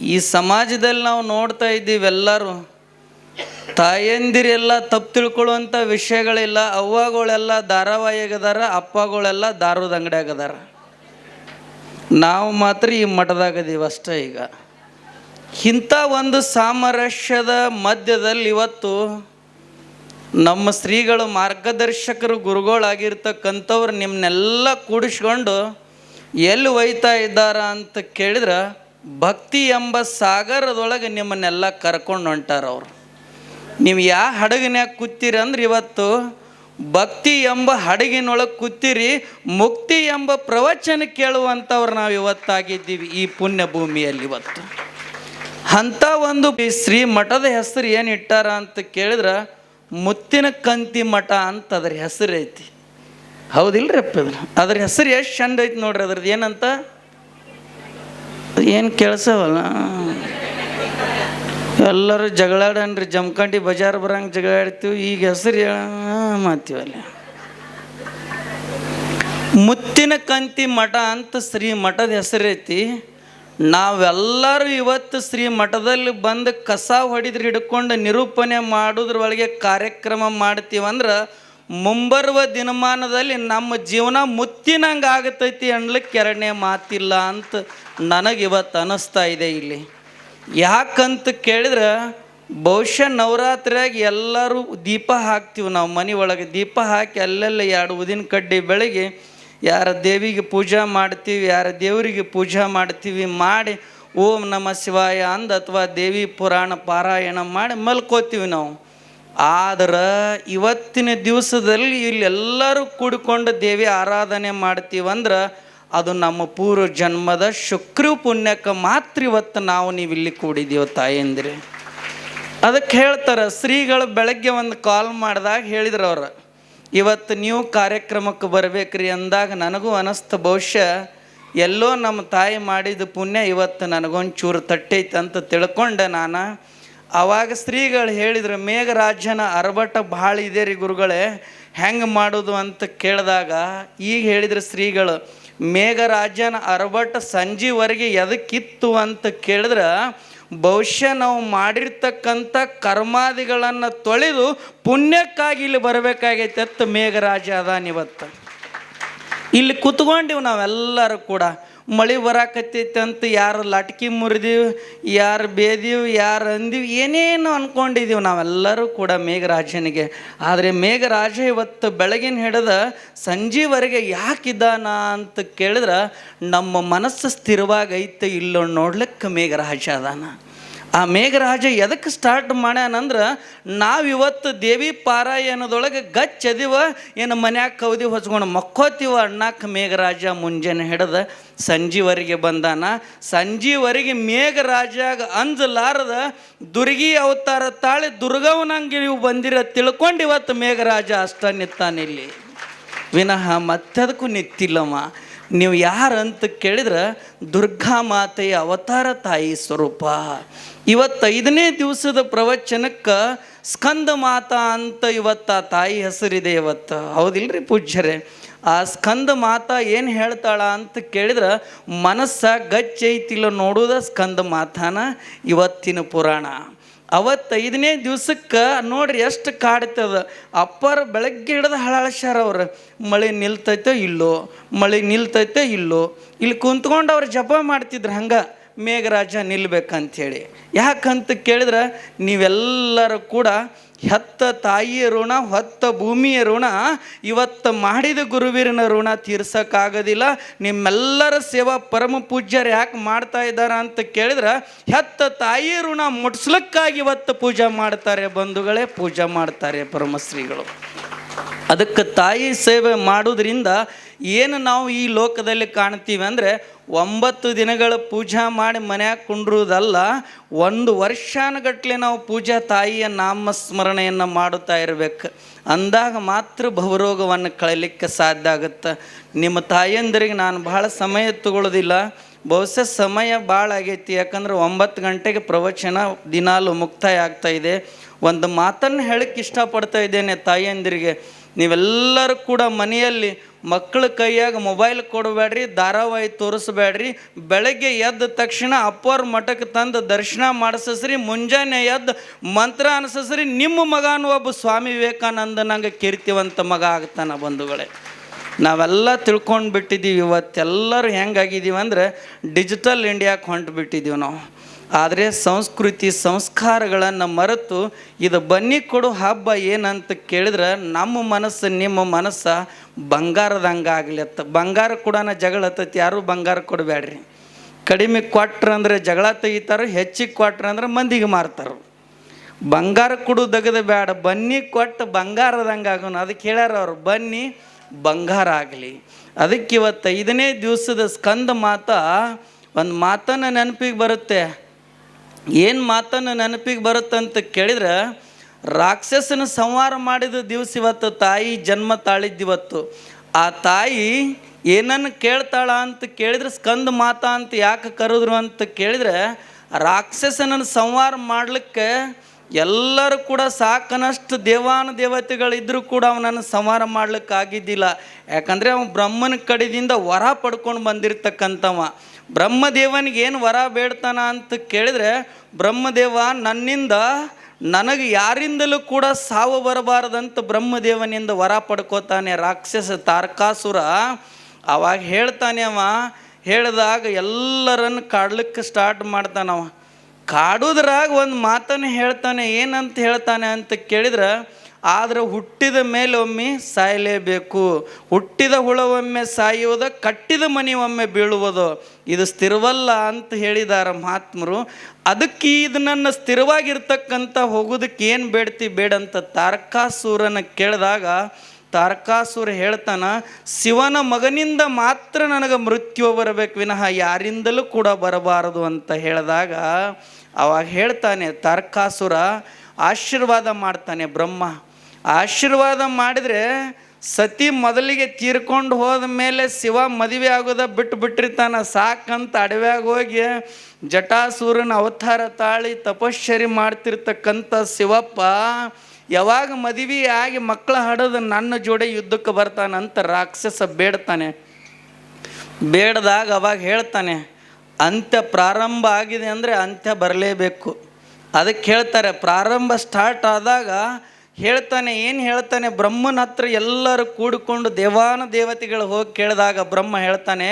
ಈ ಸಮಾಜದಲ್ಲಿ ನಾವು ನೋಡ್ತಾ ಇದ್ದೀವಿ ಎಲ್ಲರೂ. ತಾಯಂದಿರೆಲ್ಲ ತಪ್ಪು ತಿಳ್ಕೊಳ್ಳುವಂಥ ವಿಷಯಗಳಿಲ್ಲ. ಅವ್ವಗಳೆಲ್ಲ ಧಾರಾವಾಹಿಗದಾರ ಅಪ್ಪಗಳೆಲ್ಲ ದಾರದ ಅಂಗಡಿಯಾಗದಾರ. ನಾವು ಮಾತ್ರ ಈ ಮಠದಾಗದೀವಿ ಅಷ್ಟೇ ಈಗ. ಇಂಥ ಒಂದು ಸಾಮರಸ್ಯದ ಮಧ್ಯದಲ್ಲಿ ಇವತ್ತು ನಮ್ಮ ಶ್ರೀಗಳು ಮಾರ್ಗದರ್ಶಕರು, ಗುರುಗಳಾಗಿರ್ತಕ್ಕಂಥವ್ರು ನಿಮ್ಮನ್ನೆಲ್ಲ ಕೂಡಿಸ್ಕೊಂಡು ಎಲ್ಲಿ ಒಯ್ತಾ ಇದ್ದಾರ ಅಂತ ಕೇಳಿದ್ರೆ ಭಕ್ತಿ ಎಂಬ ಸಾಗರದೊಳಗೆ ನಿಮ್ಮನ್ನೆಲ್ಲ ಕರ್ಕೊಂಡು ಹೊಂಟಾರ ಅವರು. ನೀವು ಯಾವ ಹಡಗಿನ್ಯಾಗ ಕೂತೀರಿ ಅಂದ್ರೆ ಇವತ್ತು ಭಕ್ತಿ ಎಂಬ ಹಡಗಿನೊಳಗೆ ಕೂತೀರಿ, ಮುಕ್ತಿ ಎಂಬ ಪ್ರವಚನ ಕೇಳುವಂಥವ್ರು ನಾವು ಇವತ್ತಾಗಿದ್ದೀವಿ ಈ ಪುಣ್ಯ ಭೂಮಿಯಲ್ಲಿ ಇವತ್ತು. ಅಂಥ ಒಂದು ಶ್ರೀ ಮಠದ ಹೆಸರು ಏನು ಇಟ್ಟಾರ ಅಂತ ಕೇಳಿದ್ರೆ, ಮುತ್ತಿನ ಕಂತಿ ಮಠ ಅಂತ ಅದ್ರ ಹೆಸರು ಐತಿ. ಹೌದಿಲ್ರಿ ಅಪ್ಪ ಅದ್ರ ಹೆಸರು ಎಷ್ಟು ಚಂದ ಐತಿ ನೋಡ್ರಿ ಅದ್ರದ್ದು ಏನಂತ? ಏನು ಕೇಳಿಸವಲ್ಲ ಎಲ್ಲರೂ ಜಗಳಾಡನ್ರಿ, ಜಮಖಂಡಿ ಬಜಾರ್ ಬರಂಗೆ ಜಗಳಾಡ್ತೀವಿ, ಈಗ ಹೆಸರು ಹೇಳ ಮಾತೀವಲ್ಲ ಮುತ್ತಿನ ಕಂತಿ ಮಠ ಅಂತ ಶ್ರೀ ಮಠದ ಹೆಸರೈತಿ ನಾವೆಲ್ಲರೂ ಇವತ್ತು ಶ್ರೀ ಮಠದಲ್ಲಿ ಬಂದು ಕಸ ಹೊಡಿದ್ರೆ ಹಿಡ್ಕೊಂಡು ನಿರೂಪಣೆ ಮಾಡೋದ್ರೊಳಗೆ ಕಾರ್ಯಕ್ರಮ ಮಾಡ್ತೀವಂದ್ರೆ ಮುಂಬರುವ ದಿನಮಾನದಲ್ಲಿ ನಮ್ಮ ಜೀವನ ಮುತ್ತಿನಂಗೆ ಆಗತೈತಿ ಅನ್ಲಿಕ್ಕೆ ಎರಡನೇ ಮಾತಿಲ್ಲ ಅಂತ ನನಗೆ ಇವತ್ತು ಅನ್ನಿಸ್ತಾ ಇದೆ ಇಲ್ಲಿ. ಯಾಕಂತ ಕೇಳಿದ್ರೆ ಬಹುಶಃ ನವರಾತ್ರಿಯಾಗಿ ಎಲ್ಲರೂ ದೀಪ ಹಾಕ್ತೀವಿ ನಾವು ಮನೆ ಒಳಗೆ. ದೀಪ ಹಾಕಿ ಅಲ್ಲೆಲ್ಲ ಎರಡು ಉದಿನ ಕಡ್ಡಿ ಬೆಳಗ್ಗೆ ಯಾರ ದೇವಿಗೆ ಪೂಜಾ ಮಾಡ್ತೀವಿ, ಯಾರ ದೇವರಿಗೆ ಪೂಜಾ ಮಾಡ್ತೀವಿ ಮಾಡಿ ಓಂ ನಮ ಶಿವಾಯ ಅಂದ ಅಥವಾ ದೇವಿ ಪುರಾಣ ಪಾರಾಯಣ ಮಾಡಿ ಮಲ್ಕೋತೀವಿ ನಾವು. ಆದ್ರೆ ಇವತ್ತಿನ ದಿವಸದಲ್ಲಿ ಇಲ್ಲಿ ಎಲ್ಲರೂ ಕೂಡಿಕೊಂಡು ದೇವಿ ಆರಾಧನೆ ಮಾಡ್ತೀವಂದ್ರೆ ಅದು ನಮ್ಮ ಪೂರ್ವ ಜನ್ಮದ ಶುಕ್ರ ಪುಣ್ಯಕ್ಕೆ ಮಾತ್ರ ಇವತ್ತು ನಾವು ನೀವು ಇಲ್ಲಿ ಕೂಡಿದ್ದೀವಿ ತಾಯಂದಿರಿ ಅದಕ್ಕೆ ಹೇಳ್ತಾರೆ, ಶ್ರೀಗಳು ಬೆಳಗ್ಗೆ ಒಂದು ಕಾಲ್ ಮಾಡಿದಾಗ ಹೇಳಿದ್ರು ಅವ್ರು, ಇವತ್ತು ನೀವು ಕಾರ್ಯಕ್ರಮಕ್ಕೆ ಬರಬೇಕ್ರಿ ಅಂದಾಗ ನನಗೂ ಅನಿಸ್ತು ಬಹುಶಃ ಎಲ್ಲೋ ನಮ್ಮ ತಾಯಿ ಮಾಡಿದ ಪುಣ್ಯ ಇವತ್ತು ನನಗೊಂಚೂರು ತಟ್ಟೈತೆ ಅಂತ ತಿಳ್ಕೊಂಡೆ ನಾನು ಆವಾಗ ಸ್ತ್ರೀಗಳು ಹೇಳಿದ್ರು, ಮೇಘರಾಜ್ಯನ ಅರಬಟ ಭಾಳ ಇದೆ ರೀ ಗುರುಗಳೇ, ಹೆಂಗೆ ಮಾಡೋದು ಅಂತ ಕೇಳಿದಾಗ ಈಗ ಹೇಳಿದ್ರು ಸ್ತ್ರೀಗಳು, ಮೇಘರಾಜ್ಯನ ಅರಬಟ ಸಂಜೆವರೆಗೆ ಎದಕ್ಕಿತ್ತು ಅಂತ ಕೇಳಿದ್ರೆ ಬಹುಶಃ ನಾವು ಮಾಡಿರ್ತಕ್ಕಂಥ ಕರ್ಮಾದಿಗಳನ್ನು ತೊಳೆದು ಪುಣ್ಯಕ್ಕಾಗಿ ಇಲ್ಲಿ ಬರಬೇಕಾಗೈತೆ ಅಂತ ಮೇಘರಾಜ ಅದಾನಿವತ್ತು ಇಲ್ಲಿ ಕುತ್ಕೊಂಡಿವಿ ನಾವೆಲ್ಲರೂ ಕೂಡ. ಮಳೆ ಬರಾಕತ್ತೈತೆ ಅಂತ ಯಾರು ಲಟ್ಕಿ ಮುರಿದೀವಿ, ಯಾರು ಬೇದೀವಿ, ಯಾರು ಅಂದೀವಿ, ಏನೇನು ಅಂದ್ಕೊಂಡಿದ್ದೀವಿ ನಾವೆಲ್ಲರೂ ಕೂಡ ಮೇಘರಾಜನಿಗೆ. ಆದರೆ ಮೇಘರಾಜ ಇವತ್ತು ಬೆಳಗಿನ ಹಿಡಿದ ಸಂಜೆವರೆಗೆ ಯಾಕಿದ್ದಾನ ಅಂತ ಕೇಳಿದ್ರೆ ನಮ್ಮ ಮನಸ್ಸು ಸ್ಥಿರವಾಗೈತೆ ಇಲ್ಲೋ ನೋಡ್ಲಿಕ್ಕೆ ಮೇಘರಾಜ ಅದಾನ. ಆ ಮೇಘರಾಜ ಎದಕ್ಕೆ ಸ್ಟಾರ್ಟ್ ಮಾಡ್ಯಾನಂದ್ರೆ, ನಾವಿವತ್ತು ದೇವಿ ಪಾರಾಯಣದೊಳಗೆ ಗಚ್ಚದಿವ, ಏನು ಮನ್ಯಾಗ ಕವದಿ ಹೊಚ್ಕೊಂಡು ಮಕ್ಕೋತೀವ ಅಣ್ಣಕ್ಕೆ ಮೇಘರಾಜ ಮುಂಜಾನೆ ಹಿಡ್ದ ಸಂಜೆವರೆಗೆ ಬಂದಾನ. ಸಂಜೆವರೆಗೆ ಮೇಘರಾಜಾಗ ಅಂಜಲಾರದ ದುರ್ಗಿ ಅವತಾರ ತಾಳಿ ದುರ್ಗವನಂಗೆ ನೀವು ಬಂದಿರ ತಿಳ್ಕೊಂಡು ಇವತ್ತು ಮೇಘರಾಜ ಅಷ್ಟ ನಿತ್ತಾನಿಲ್ಲಿ ವಿನಃ ಮತ್ತದಕ್ಕೂ ನಿತ್ತಿಲ್ಲಮ್ಮ ನೀವು ಯಾರು ಅಂತ ಕೇಳಿದ್ರೆ ದುರ್ಗಾ ಮಾತೆಯ ಅವತಾರ ತಾಯಿ ಸ್ವರೂಪ. ಇವತ್ತೈದನೇ ದಿವಸದ ಪ್ರವಚನಕ್ಕೆ ಸ್ಕಂದ ಮಾತಾ ಅಂತ ಇವತ್ತು ಆ ತಾಯಿ ಹೆಸರಿದೆ ಇವತ್ತು. ಹೌದಿಲ್ರಿ ಪೂಜ್ಯರೇ? ಆ ಸ್ಕಂದ ಮಾತಾ ಏನು ಹೇಳ್ತಾಳ ಅಂತ ಕೇಳಿದ್ರೆ ಮನಸ್ಸ ಗಚ್ಚೈತಿಲ್ಲ ನೋಡೋದ ಸ್ಕಂದ ಮಾತಾನ ಇವತ್ತಿನ ಪುರಾಣ. ಅವತ್ತು ಐದನೇ ದಿವ್ಸಕ್ಕೆ ನೋಡ್ರಿ ಎಷ್ಟು ಕಾಡ್ತದ ಅಪ್ಪರ ಬೆಳಗ್ಗೆ ಹಿಡ್ದು ಹಳಾಳ್ಸ್ಯಾರ ಅವ್ರು. ಮಳೆ ನಿಲ್ತೈತೋ ಇಲ್ಲೋ, ಮಳೆ ನಿಲ್ತೈತೋ ಇಲ್ಲೋ. ಇಲ್ಲಿ ಕುಂತ್ಕೊಂಡು ಅವ್ರು ಜಪ ಮಾಡ್ತಿದ್ರು ಹಂಗೆ, ಮೇಘರಾಜ ನಿಲ್ಬೇಕಂಥೇಳಿ ಯಾಕಂತ ಕೇಳಿದ್ರೆ ನೀವೆಲ್ಲರೂ ಕೂಡ ಹೆತ್ತ ತಾಯಿಯ ಋಣ, ಹೊತ್ತ ಭೂಮಿಯ ಋಣ, ಇವತ್ತು ಮಾಡಿದ ಗುರುವಿರನ ಋಣ ತೀರ್ಸೋಕ್ಕಾಗೋದಿಲ್ಲ. ನಿಮ್ಮೆಲ್ಲರ ಸೇವಾ ಪರಮ ಪೂಜ್ಯರು ಯಾಕೆ ಮಾಡ್ತಾ ಇದ್ದಾರೆ ಅಂತ ಕೇಳಿದ್ರೆ, ಹೆತ್ತ ತಾಯಿಯ ಋಣ ಮುಟ್ಸ್ಲಿಕ್ಕಾಗಿ ಇವತ್ತು ಪೂಜೆ ಮಾಡ್ತಾರೆ ಬಂಧುಗಳೇ, ಪೂಜೆ ಮಾಡ್ತಾರೆ ಪರಮಶ್ರೀಗಳು. ಅದಕ್ಕೆ ತಾಯಿ ಸೇವೆ ಮಾಡೋದ್ರಿಂದ ಏನು ನಾವು ಈ ಲೋಕದಲ್ಲಿ ಕಾಣ್ತೀವಿ ಅಂದರೆ ಒಂಬತ್ತು ದಿನಗಳ ಪೂಜಾ ಮಾಡಿ ಮನ್ಯಾಗ ಕುಂಡ್ರುವುದಲ್ಲ ಒಂದು ವರ್ಷಾನುಗಟ್ಲೆ ನಾವು ಪೂಜಾ ತಾಯಿಯ ನಾಮಸ್ಮರಣೆಯನ್ನು ಮಾಡುತ್ತಾ ಇರಬೇಕು. ಅಂದಾಗ ಮಾತ್ರ ಭವರೋಗವನ್ನು ಕಳಲಿಕ್ಕೆ ಸಾಧ್ಯ ಆಗುತ್ತೆ. ನಿಮ್ಮ ತಾಯಿಯಂದರಿಗೆ ನಾನು ಭಾಳ ಸಮಯ ತಗೊಳ್ಳೋದಿಲ್ಲ ಬಹುಶಃ ಸಮಯ ಭಾಳ ಆಗೈತಿ, ಯಾಕಂದ್ರೆ ಒಂಬತ್ತು ಗಂಟೆಗೆ ಪ್ರವಚನ ದಿನಾಲು ಮುಕ್ತಾಯ ಆಗ್ತಾ ಇದೆ. ಒಂದು ಮಾತನ್ನು ಹೇಳಕ್ಕೆ ಇಷ್ಟಪಡ್ತಾ ಇದ್ದೇನೆ ತಾಯಿಯಂದಿರಿಗೆ ನೀವೆಲ್ಲರೂ ಕೂಡ ಮನೆಯಲ್ಲಿ ಮಕ್ಕಳ ಕೈಯಾಗ ಮೊಬೈಲ್ ಕೊಡಬೇಡ್ರಿ, ಧಾರಾವಾಹಿ ತೋರಿಸ್ಬೇಡ್ರಿ. ಬೆಳಗ್ಗೆ ಎದ್ದ ತಕ್ಷಣ ಅಪ್ಪವ್ರ ಮಠಕ್ಕೆ ತಂದು ದರ್ಶನ ಮಾಡಿಸ್ರಿ ಮುಂಜಾನೆ ಎದ್ದು ಮಂತ್ರ ಅನಿಸ್ರಿ ನಿಮ್ಮ ಮಗನೂ ಒಬ್ಬ ಸ್ವಾಮಿ ವಿವೇಕಾನಂದನಂಗೆ ಕೀರ್ತಿವಂತ ಮಗ ಆಗ್ತಾನ ಬಂಧುಗಳೇ. ನಾವೆಲ್ಲ ತಿಳ್ಕೊಂಡು ಬಿಟ್ಟಿದ್ದೀವಿ ಇವತ್ತೆಲ್ಲರೂ ಹೆಂಗಾಗಿದ್ದೀವಿ ಅಂದರೆ ಡಿಜಿಟಲ್ ಇಂಡಿಯಾಕ್ಕೆ ಹೊಂಟು ಬಿಟ್ಟಿದ್ದೀವಿ ನಾವು. ಆದರೆ ಸಂಸ್ಕೃತಿ ಸಂಸ್ಕಾರಗಳನ್ನು ಮರೆತು ಇದು ಬನ್ನಿ ಕೊಡು ಹಬ್ಬ ಏನಂತ ಕೇಳಿದ್ರೆ ನಮ್ಮ ಮನಸ್ಸು, ನಿಮ್ಮ ಮನಸ್ಸು ಬಂಗಾರದಂಗೆ ಆಗ್ಲತ್ತ ಬಂಗಾರ ಕೂಡ ಜಗಳ ಹತ್ತೈತಿ, ಯಾರೂ ಬಂಗಾರ ಕೊಡಬೇಡ್ರಿ. ಕಡಿಮೆ ಕೊಟ್ರಂದ್ರೆ ಜಗಳ ತೆಗಿತಾರೆ ಹೆಚ್ಚಿಗೆ ಕೊಟ್ರಂದ್ರೆ ಮಂದಿಗೆ ಮಾರ್ತಾರೆ. ಬಂಗಾರ ಕೊಡು ದಗದ ಬೇಡ, ಬನ್ನಿ ಕೊಟ್ಟು ಬಂಗಾರದಂಗೆ ಆಗೋಣ. ಅದಕ್ಕೆ ಹೇಳ್ಯಾರ ಅವ್ರು, ಬನ್ನಿ ಬಂಗಾರ ಆಗಲಿ. ಅದಕ್ಕೆ ಇವತ್ತು ಐದನೇ ದಿವಸದ ಸ್ಕಂದ ಮಾತ, ಒಂದು ಮಾತನ್ನು ನೆನಪಿಗೆ ಬರುತ್ತೆ. ಏನು ಮಾತನ್ನು ನೆನಪಿಗೆ ಬರುತ್ತಂತ ಕೇಳಿದ್ರೆ, ರಾಕ್ಷಸನ ಸಂಹಾರ ಮಾಡಿದ ದಿವಸ ಇವತ್ತು ತಾಯಿ ಜನ್ಮ ತಾಳಿದ್ದಿವತ್ತು ಆ ತಾಯಿ ಏನನ್ನು ಕೇಳ್ತಾಳ ಅಂತ ಕೇಳಿದ್ರೆ ಸ್ಕಂದ ಮಾತಾ ಅಂತ ಯಾಕೆ ಕರೆದ್ರು ಅಂತ ಕೇಳಿದ್ರೆ, ರಾಕ್ಷಸನನ್ನು ಸಂಹಾರ ಮಾಡಲಿಕ್ಕೆ ಎಲ್ಲರೂ ಕೂಡ ಸಾಕನಷ್ಟು ದೇವಾನು ದೇವತೆಗಳಿದ್ದರೂ ಕೂಡ ಅವನನ್ನು ಸಂಹಾರ ಮಾಡ್ಲಿಕ್ಕೆ ಆಗಿದ್ದಿಲ್ಲ. ಯಾಕಂದರೆ ಅವನು ಬ್ರಹ್ಮನ ಕಡೆಯಿಂದ ವರ ಪಡ್ಕೊಂಡು ಬಂದಿರ್ತಕ್ಕಂಥವ. ಬ್ರಹ್ಮದೇವನಿಗೆ ಏನು ವರ ಬೇಡ್ತಾನ ಅಂತ ಕೇಳಿದ್ರೆ, ಬ್ರಹ್ಮದೇವ ನನ್ನಿಂದ ನನಗೆ ಯಾರಿಂದಲೂ ಕೂಡ ಸಾವು ಬರಬಾರದಂತ ಬ್ರಹ್ಮದೇವನಿಂದ ವರ ಪಡ್ಕೋತಾನೆ ರಾಕ್ಷಸ ತಾರಕಾಸುರ. ಅವಾಗ ಹೇಳ್ತಾನೆ ಅವ, ಹೇಳಿದಾಗ ಎಲ್ಲರನ್ನು ಕಾಡ್ಲಿಕ್ಕೆ ಸ್ಟಾರ್ಟ್ ಮಾಡ್ತಾನವ ಕಾಡೋದ್ರಾಗ ಒಂದು ಮಾತನ್ನು ಹೇಳ್ತಾನೆ, ಏನಂತ ಹೇಳ್ತಾನೆ ಅಂತ ಕೇಳಿದ್ರೆ ಆದ್ರೆ ಹುಟ್ಟಿದ ಮೇಲೆ ಒಮ್ಮೆ ಸಾಯಲೇಬೇಕು. ಹುಟ್ಟಿದ ಹುಳವೊಮ್ಮೆ ಸಾಯುವುದು, ಕಟ್ಟಿದ ಮನೆ ಒಮ್ಮೆ ಬೀಳುವುದು, ಇದು ಸ್ಥಿರವಲ್ಲ ಅಂತ ಹೇಳಿದಾರ ಮಹಾತ್ಮರು. ಅದಕ್ಕೆ ಇದು ನನ್ನ ಸ್ಥಿರವಾಗಿರ್ತಕ್ಕಂಥ ಹೋಗೋದಕ್ಕೆ ಏನು ಬೇಡ್ತಿ ಬೇಡಂತ ತಾರಕಾಸೂರನ ಕೇಳಿದಾಗ, ತಾರಕಾಸುರ ಹೇಳ್ತಾನ, ಶಿವನ ಮಗನಿಂದ ಮಾತ್ರ ನನಗೆ ಮೃತ್ಯು ಬರಬೇಕು, ವಿನಃ ಯಾರಿಂದಲೂ ಕೂಡ ಬರಬಾರದು ಅಂತ ಹೇಳಿದಾಗ, ಅವಾಗ ಹೇಳ್ತಾನೆ ತಾರಕಾಸುರ, ಆಶೀರ್ವಾದ ಮಾಡ್ತಾನೆ ಬ್ರಹ್ಮ. ಆಶೀರ್ವಾದ ಮಾಡಿದರೆ ಸತಿ ಮೊದಲಿಗೆ ತೀರ್ಕೊಂಡು ಹೋದ ಮೇಲೆ ಶಿವ ಮದುವೆ ಆಗೋದ ಬಿಟ್ಟು ಬಿಟ್ಟಿರ್ತಾನ. ಸಾಕಂತ ಅಡವ್ಯಾಗ ಹೋಗಿ ಜಟಾಸೂರನ ಅವತಾರ ತಾಳಿ ತಪಶ್ಚರಿ ಮಾಡ್ತಿರ್ತಕ್ಕಂಥ ಶಿವಪ್ಪ ಯಾವಾಗ ಮದುವೆ ಆಗಿ ಮಕ್ಕಳ ಹಡದು ನನ್ನ ಜೋಡಿ ಯುದ್ಧಕ್ಕೆ ಬರ್ತಾನಂತ ರಾಕ್ಷಸ ಬೇಡ್ತಾನೆ. ಬೇಡದಾಗ ಅವಾಗ ಹೇಳ್ತಾನೆ, ಅಂತ್ಯ ಪ್ರಾರಂಭ ಆಗಿದೆ ಅಂದರೆ ಅಂತ್ಯ ಬರಲೇಬೇಕು. ಅದಕ್ಕೆ ಹೇಳ್ತಾರೆ, ಪ್ರಾರಂಭ ಸ್ಟಾರ್ಟ್ ಆದಾಗ ಹೇಳ್ತಾನೆ, ಏನು ಹೇಳ್ತಾನೆ? ಬ್ರಹ್ಮನ ಹತ್ರ ಎಲ್ಲರೂ ಕೂಡಿಕೊಂಡು ದೇವಾನ ದೇವತೆಗಳು ಹೋಗಿ ಕೇಳಿದಾಗ ಬ್ರಹ್ಮ ಹೇಳ್ತಾನೆ,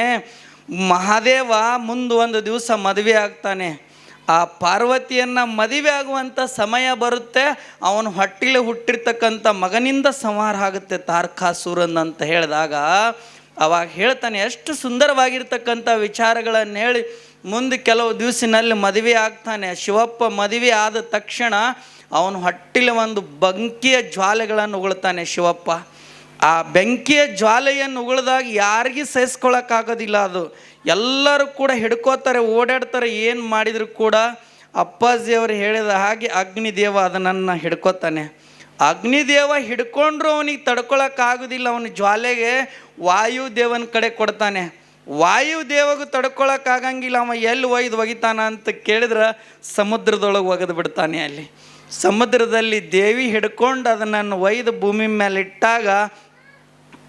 ಮಹಾದೇವ ಮುಂದೆ ಒಂದು ದಿವಸ ಮದುವೆ ಆಗ್ತಾನೆ. ಆ ಪಾರ್ವತಿಯನ್ನು ಮದುವೆ ಆಗುವಂಥ ಸಮಯ ಬರುತ್ತೆ. ಅವನು ಹೊಟ್ಟಿಲೆ ಹುಟ್ಟಿರ್ತಕ್ಕಂಥ ಮಗನಿಂದ ಸಂಹಾರ ಆಗುತ್ತೆ ತಾರ್ಕಾಸುರನ್ ಅಂತ ಹೇಳಿದಾಗ, ಅವಾಗ ಹೇಳ್ತಾನೆ, ಎಷ್ಟು ಸುಂದರವಾಗಿರ್ತಕ್ಕಂಥ ವಿಚಾರಗಳನ್ನು ಹೇಳಿ ಮುಂದೆ ಕೆಲವು ದಿವಸಿನಲ್ಲಿ ಮದುವೆ ಆಗ್ತಾನೆ. ಶಿವಪ್ಪ ಮದುವೆ ಆದ ತಕ್ಷಣ ಅವನು ಹೊಟ್ಟಿಲೆ ಒಂದು ಬಂಕಿಯ ಜ್ವಾಲೆಗಳನ್ನು ಉಗುಳ್ತಾನೆ ಶಿವಪ್ಪ. ಆ ಬೆಂಕಿಯ ಜ್ವಾಲೆಯನ್ನು ಉಗುಳ್ದಾಗ ಯಾರಿಗೂ ಸಹಿಸ್ಕೊಳಕ್ಕಾಗೋದಿಲ್ಲ ಅದು. ಎಲ್ಲರೂ ಕೂಡ ಹಿಡ್ಕೋತಾರೆ, ಓಡಾಡ್ತಾರೆ, ಏನು ಮಾಡಿದರೂ ಕೂಡ ಅಪ್ಪಾಜಿಯವರು ಹೇಳಿದ ಹಾಗೆ ಅಗ್ನಿದೇವ ಅದನ್ನು ಹಿಡ್ಕೋತಾನೆ. ಅಗ್ನಿದೇವ ಹಿಡ್ಕೊಂಡ್ರೂ ಅವನಿಗೆ ತಡ್ಕೊಳಕ್ಕಾಗೋದಿಲ್ಲ, ಅವನ ಜ್ವಾಲೆಗೆ ವಾಯುದೇವನ ಕಡೆ ಕೊಡ್ತಾನೆ. ವಾಯುದೇವಗೂ ತಡ್ಕೊಳಕ್ಕಾಗಂಗಿಲ್ಲ, ಅವ ಎಲ್ಲಿ ಒಯ್ದು ಒಗಿತಾನ ಅಂತ ಕೇಳಿದ್ರೆ ಸಮುದ್ರದೊಳಗೆ ಒಗೆದು ಬಿಡ್ತಾನೆ ಅಲ್ಲಿ. ಸಮುದ್ರದಲ್ಲಿ ದೇವಿ ಹಿಡ್ಕೊಂಡು ಅದನ್ನು ಒಯ್ದು ಭೂಮಿ ಮೇಲೆ ಇಟ್ಟಾಗ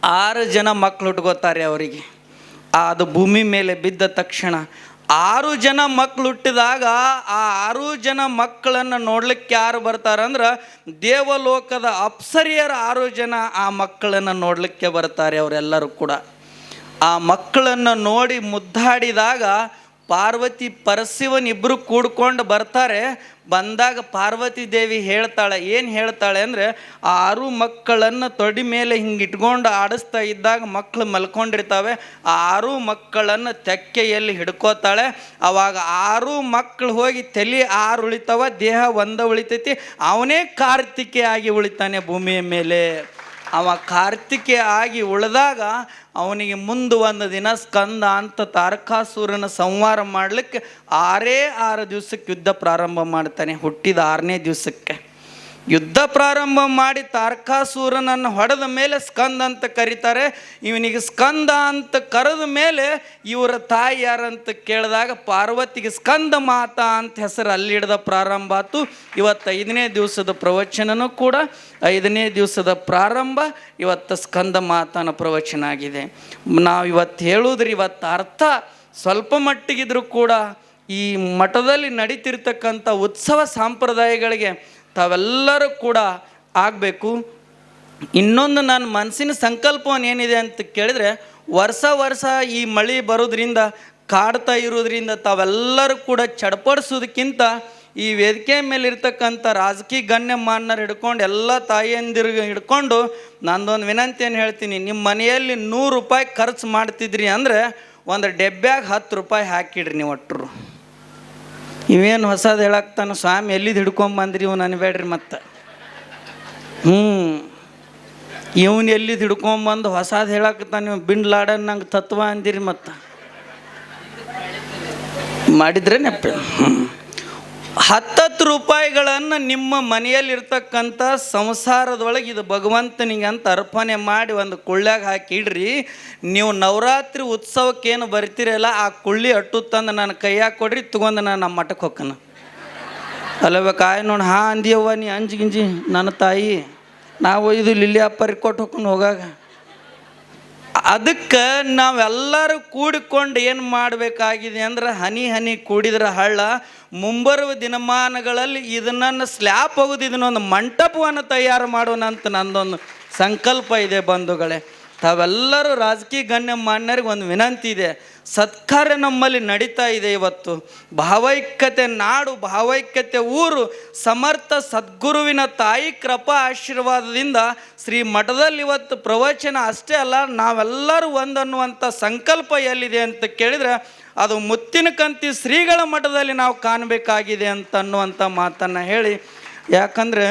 ಆರು ಜನ ಮಕ್ಕಳು ಹುಟ್ಕೋತಾರೆ ಅವರಿಗೆ. ಅದು ಭೂಮಿ ಮೇಲೆ ಬಿದ್ದ ತಕ್ಷಣ ಆರು ಜನ ಮಕ್ಕಳು ಹುಟ್ಟಿದಾಗ ಆ ಆರು ಜನ ಮಕ್ಕಳನ್ನು ನೋಡ್ಲಿಕ್ಕೆ ಯಾರು ಬರ್ತಾರಂದ್ರೆ ದೇವಲೋಕದ ಅಪ್ಸರಿಯರ ಆರು ಜನ ಆ ಮಕ್ಕಳನ್ನು ನೋಡಲಿಕ್ಕೆ ಬರ್ತಾರೆ ಅವರೆಲ್ಲರೂ ಕೂಡ. ಆ ಮಕ್ಕಳನ್ನು ನೋಡಿ ಮುದ್ದಾಡಿದಾಗ ಪಾರ್ವತಿ ಪರಶಿವನ್ ಇಬ್ಬರು ಕೂಡ್ಕೊಂಡು ಬರ್ತಾರೆ. ಬಂದಾಗ ಪಾರ್ವತಿ ದೇವಿ ಹೇಳ್ತಾಳೆ, ಏನು ಹೇಳ್ತಾಳೆ ಅಂದರೆ ಆರು ಮಕ್ಕಳನ್ನು ತೊಡಿ ಮೇಲೆ ಹಿಂಗೆ ಇಟ್ಕೊಂಡು ಆಡಿಸ್ತಾ ಇದ್ದಾಗ ಮಕ್ಕಳು ಮಲ್ಕೊಂಡಿರ್ತಾವೆ. ಆರು ಮಕ್ಕಳನ್ನು ತೆಕ್ಕೆಯಲ್ಲಿ ಹಿಡ್ಕೋತಾಳೆ. ಅವಾಗ ಆರು ಮಕ್ಕಳು ಹೋಗಿ ತಲೆ ಆರು ಉಳಿತಾವ, ದೇಹ ಒಂದ ಉಳಿತೈತಿ, ಅವನೇ ಕಾರ್ತಿಕೆ ಆಗಿ ಉಳಿತಾನೆ ಭೂಮಿಯ ಮೇಲೆ. ಅವ ಕಾರ್ತಿಕೆ ಆಗಿ ಉಳಿದಾಗ ಅವನಿಗೆ ಮುಂದೆ ಒಂದು ದಿನ ಸ್ಕಂದ ಅಂತ ತಾರಕಾಸುರನ ಸಂಹಾರ ಮಾಡಲಿಕ್ಕೆ ಆರೇ ಆರು ದಿವಸಕ್ಕೆ ಯುದ್ಧ ಪ್ರಾರಂಭ ಮಾಡ್ತಾನೆ ಹುಟ್ಟಿದ ಆರನೇ ದಿವಸಕ್ಕೆ. ಯುದ್ಧ ಪ್ರಾರಂಭ ಮಾಡಿ ತಾರಕಾಸೂರನನ್ನು ಹೊಡೆದ ಮೇಲೆ ಸ್ಕಂದ ಅಂತ ಕರೀತಾರೆ. ಇವನಿಗೆ ಸ್ಕಂದ ಅಂತ ಕರೆದ ಮೇಲೆ ಇವರ ತಾಯಿ ಯಾರಂತ ಕೇಳಿದಾಗ ಪಾರ್ವತಿಗೆ ಸ್ಕಂದ ಮಾತಾ ಅಂತ ಹೆಸರು ಅಲ್ಲಿಡ್ದ ಪ್ರಾರಂಭ ಆತು. ಇವತ್ತು ಐದನೇ ದಿವಸದ ಪ್ರವಚನನೂ ಕೂಡ ಐದನೇ ದಿವಸದ ಪ್ರಾರಂಭ, ಇವತ್ತು ಸ್ಕಂದ ಮಾತನ ಪ್ರವಚನ ಆಗಿದೆ. ನಾವು ಇವತ್ತು ಹೇಳುದ್ರಿ, ಇವತ್ತು ಅರ್ಥ ಸ್ವಲ್ಪ ಮಟ್ಟಿಗಿದ್ರೂ ಕೂಡ ಈ ಮಠದಲ್ಲಿ ನಡೀತಿರ್ತಕ್ಕಂಥ ಉತ್ಸವ ಸಂಪ್ರದಾಯಗಳಿಗೆ ತಾವೆಲ್ಲರೂ ಕೂಡ ಆಗಬೇಕು. ಇನ್ನೊಂದು ನನ್ನ ಮನಸ್ಸಿನ ಸಂಕಲ್ಪವನ್ನು ಏನಿದೆ ಅಂತ ಕೇಳಿದರೆ, ವರ್ಷ ವರ್ಷ ಈ ಮಳೆ ಬರೋದ್ರಿಂದ, ಕಾಡ್ತಾ ಇರೋದ್ರಿಂದ ತಾವೆಲ್ಲರೂ ಕೂಡ ಚಡಪಡಿಸೋದಕ್ಕಿಂತ ಈ ವೇದಿಕೆ ಮೇಲೆ ಇರ್ತಕ್ಕಂಥ ರಾಜಕೀಯ ಗಣ್ಯಮಾನ್ಯರು ಹಿಡ್ಕೊಂಡು, ಎಲ್ಲ ತಾಯಿಯಂದಿರಿಗೆ ಹಿಡ್ಕೊಂಡು ನಂದೊಂದು ವಿನಂತಿಯನ್ನು ಹೇಳ್ತೀನಿ, ನಿಮ್ಮ ಮನೆಯಲ್ಲಿ ನೂರು ರೂಪಾಯಿ ಖರ್ಚು ಮಾಡ್ತಿದ್ರಿ ಅಂದರೆ ಒಂದು ಡೆಬ್ಬ್ಯಾಗ ಹತ್ತು ರೂಪಾಯಿ ಹಾಕಿಡ್ರಿ ನೀವು ಒಟ್ಟರು ಇವೇನು ಹೊಸದು ಹೇಳಾಕ್ತಾನ ಸ್ವಾಮಿ ಎಲ್ಲಿದ್ದು ಹಿಡ್ಕೊಂಬಂದ್ರಿ ಇವ್ನು ಅನ್ಬೇಡ್ರಿ ಮತ್ತೆ. ಹ್ಞೂ ಇವನು ಎಲ್ಲಿದ್ದು ಹಿಡ್ಕೊಂಬಂದು ಹೊಸದು ಹೇಳಕ್ತಾನ ನೀವು ಬಿಂಡ್ಲಾಡನ್ ನಂಗೆ ತತ್ವ ಅಂದಿರಿ ಮತ್ತೆ. ಮಾಡಿದ್ರೆ ನೆಪ್ಪ ಹತ್ತತ್ತು ರೂಪಾಯಿಗಳನ್ನು ನಿಮ್ಮ ಮನೆಯಲ್ಲಿರ್ತಕ್ಕಂಥ ಸಂಸಾರದೊಳಗೆ ಇದು ಭಗವಂತನಿಗೆ ಅಂತ ಅರ್ಪಣೆ ಮಾಡಿ ಒಂದು ಕೊಳ್ಳ್ಯಾಗ ಹಾಕಿ ಇಡ್ರಿ ನೀವು ನವರಾತ್ರಿ ಉತ್ಸವಕ್ಕೇನು ಬರ್ತೀರಲ್ಲ, ಆ ಕುಳ್ಳಿ ಅಟ್ಟು ತಂದು ನನ್ನ ಕೈಯಾಗ ಕೊಡ್ರಿ, ತಗೊಂಡು ನಾನು ನಮ್ಮ ಮಠಕ್ಕೆ ಹೋಗ್ಕನ. ಅಲ್ಲಬೇಕು ಆಯ್ ನೋಡಿ, ಹಾ ಅಂದಿಯವ್ವ, ನೀ ಅಂಜಿ ಗಿಂಜಿ, ನನ್ನ ತಾಯಿ. ನಾವು ಇದು ಲಿಲ್ಲಿ ಅಪ್ಪರಿಗೆ ಕೊಟ್ಟು ಹೋಗ್ಕೊಂಡು ಹೋಗಾಗ. ಅದಕ್ಕೆ ನಾವೆಲ್ಲರೂ ಕೂಡಿಕೊಂಡು ಏನು ಮಾಡಬೇಕಾಗಿದೆ ಅಂದ್ರೆ ಹನಿ ಹನಿ ಕೂಡಿದ್ರೆ ಹಳ್ಳ ಮುಂಬರುವ ದಿನಮಾನಗಳಲ್ಲಿ ಇದನ್ನು ಸ್ಲ್ಯಾಪ್ ಹೋಗೋದು, ಇದನ್ನೊಂದು ಮಂಟಪವನ್ನು ತಯಾರು ಮಾಡೋಣ ಅಂತ ನಂದೊಂದು ಸಂಕಲ್ಪ ಇದೆ ಬಂಧುಗಳೇ. ತಾವೆಲ್ಲರೂ ರಾಜಕೀಯ ಗಣ್ಯ ಮಾನ್ಯರಿಗೆ ಒಂದು ವಿನಂತಿ ಇದೆ. ಸತ್ಕಾರ್ಯ ನಮ್ಮಲ್ಲಿ ನಡೀತಾ ಇದೆ ಇವತ್ತು. ಭಾವೈಕ್ಯತೆ ನಾಡು, ಭಾವೈಕ್ಯತೆ ಊರು, ಸಮರ್ಥ ಸದ್ಗುರುವಿನ ತಾಯಿ ಕೃಪಾ ಆಶೀರ್ವಾದದಿಂದ ಶ್ರೀ ಮಠದಲ್ಲಿ ಇವತ್ತು ಪ್ರವಚನ ಅಷ್ಟೇ ಅಲ್ಲ, ನಾವೆಲ್ಲರೂ ಒಂದನ್ನುವಂಥ ಸಂಕಲ್ಪ ಎಲ್ಲಿದೆ ಅಂತ ಕೇಳಿದರೆ ಅದು ಮುತ್ತಿನ ಕಂತಿ ಶ್ರೀಗಳ ಮಠದಲ್ಲಿ ನಾವು ಕಾಣಬೇಕಾಗಿದೆ ಅಂತ ಅನ್ನುವಂಥ ಮಾತನ್ನು ಹೇಳಿ. ಯಾಕಂದರೆ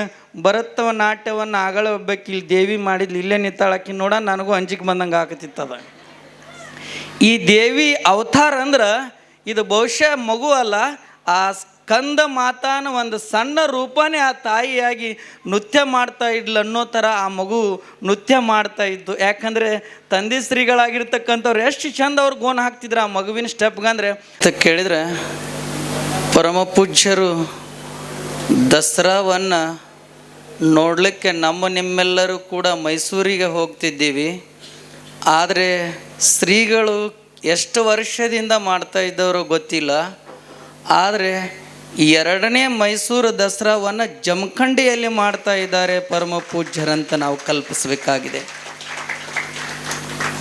ಭರತವ ನಾಟ್ಯವನ್ನು ಆಗಳ ಇಲ್ಲಿ ದೇವಿ ಮಾಡಿದ್ಲು, ಇಲ್ಲೇ ನಿತ್ತಾಳಕಿ ನೋಡ ನನಗೂ ಅಂಜಿಕೆ ಬಂದಂಗೆ ಆಗತ್ತಿತ್ತದ ಈ ದೇವಿ ಅವತಾರ ಅಂದ್ರೆ ಇದು ಬಹುಶಃ ಮಗು ಅಲ್ಲ, ಆ ಸ್ಕಂದ ಮಾತಾನ ಒಂದು ಸಣ್ಣ ರೂಪನೇ ಆ ತಾಯಿಯಾಗಿ ನೃತ್ಯ ಮಾಡ್ತಾ ಇದ್ಲು ಅನ್ನೋ ಥರ ಆ ಮಗು ನೃತ್ಯ ಮಾಡ್ತಾ ಇದ್ದು. ಯಾಕಂದರೆ ತಂದೆ ಶ್ರೀಗಳಾಗಿರ್ತಕ್ಕಂಥವ್ರು ಎಷ್ಟು ಚಂದ ಅವ್ರು ಗೋನ್ ಹಾಕ್ತಿದ್ರು ಆ ಮಗುವಿನ ಸ್ಟೆಪ್ಗಂದ್ರೆ ಕೇಳಿದ್ರೆ ಪರಮ ಪೂಜ್ಯರು ದಸರಾವನ್ನು ನೋಡಲಿಕ್ಕೆ ನಮ್ಮ ನಿಮ್ಮೆಲ್ಲರೂ ಕೂಡ ಮೈಸೂರಿಗೆ ಹೋಗ್ತಿದ್ದೀವಿ. ಆದರೆ ಶ್ರೀಗಳು ಎಷ್ಟು ವರ್ಷದಿಂದ ಮಾಡ್ತಾ ಇದ್ದವರು ಗೊತ್ತಿಲ್ಲ, ಆದರೆ ಎರಡನೇ ಮೈಸೂರು ದಸರಾವನ್ನು ಜಮಖಂಡಿಯಲ್ಲಿ ಮಾಡ್ತಾ ಇದ್ದಾರೆ ಪರಮ ಪೂಜ್ಯರಂತ ನಾವು ಕಲ್ಪಿಸಬೇಕಾಗಿದೆ.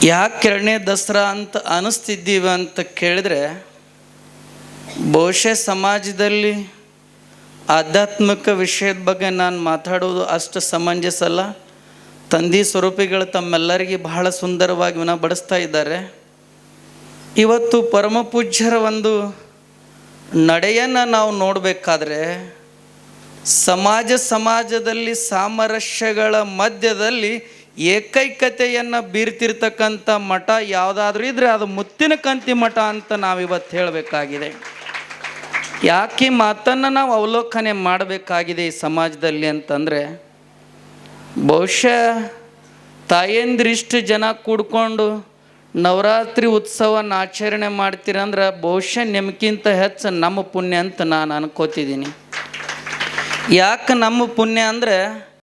ಯಾಕೆ ಎರಡನೇ ದಸರಾ ಅಂತ ಅನಿಸ್ತಿದ್ದೀವಿ ಅಂತ ಕೇಳಿದ್ರೆ, ಬಹುಶಃ ಸಮಾಜದಲ್ಲಿ ಆಧ್ಯಾತ್ಮಿಕ ವಿಷಯದ ಬಗ್ಗೆ ನಾನು ಮಾತಾಡೋದು ಅಷ್ಟು ಸಮಂಜಸ ಅಲ್ಲ ತಂದೆ ಸ್ವರೂಪಿಗಳು ತಮ್ಮೆಲ್ಲರಿಗೆ ಬಹಳ ಸುಂದರವಾಗಿ ವಿನಬಡಿಸ್ತಾ ಇದ್ದಾರೆ. ಇವತ್ತು ಪರಮಪೂಜ್ಯರ ಒಂದು ನಡೆಯನ್ನು ನಾವು ನೋಡಬೇಕಾದ್ರೆ ಸಮಾಜ ಸಮಾಜದಲ್ಲಿ ಸಾಮರಸ್ಯಗಳ ಮಧ್ಯದಲ್ಲಿ ಏಕೈಕತೆಯನ್ನು ಬೀರ್ತಿರ್ತಕ್ಕಂಥ ಮಠ ಯಾವುದಾದ್ರೂ ಇದ್ದರೆ ಅದು ಮುತ್ತಿನ ಕಂತಿ ಮಠ ಅಂತ ನಾವಿವತ್ತು ಹೇಳಬೇಕಾಗಿದೆ. ಯಾಕೆ ಮಾತನ್ನು ನಾವು ಅವಲೋಕನೆ ಮಾಡಬೇಕಾಗಿದೆ ಈ ಸಮಾಜದಲ್ಲಿ ಅಂತಂದರೆ ಬಹುಶಃ ತಾಯಂದ್ರಿಷ್ಟು ಜನ ಕೂಡ್ಕೊಂಡು ನವರಾತ್ರಿ ಉತ್ಸವನ ಆಚರಣೆ ಮಾಡ್ತೀರಂದ್ರೆ ಬಹುಶಃ ನಿಮ್ಗಿಂತ ಹೆಚ್ಚು ನಮ್ಮ ಪುಣ್ಯ ಅಂತ ನಾನು ಅನ್ಕೋತಿದ್ದೀನಿ. ಯಾಕೆ ನಮ್ಮ ಪುಣ್ಯ ಅಂದರೆ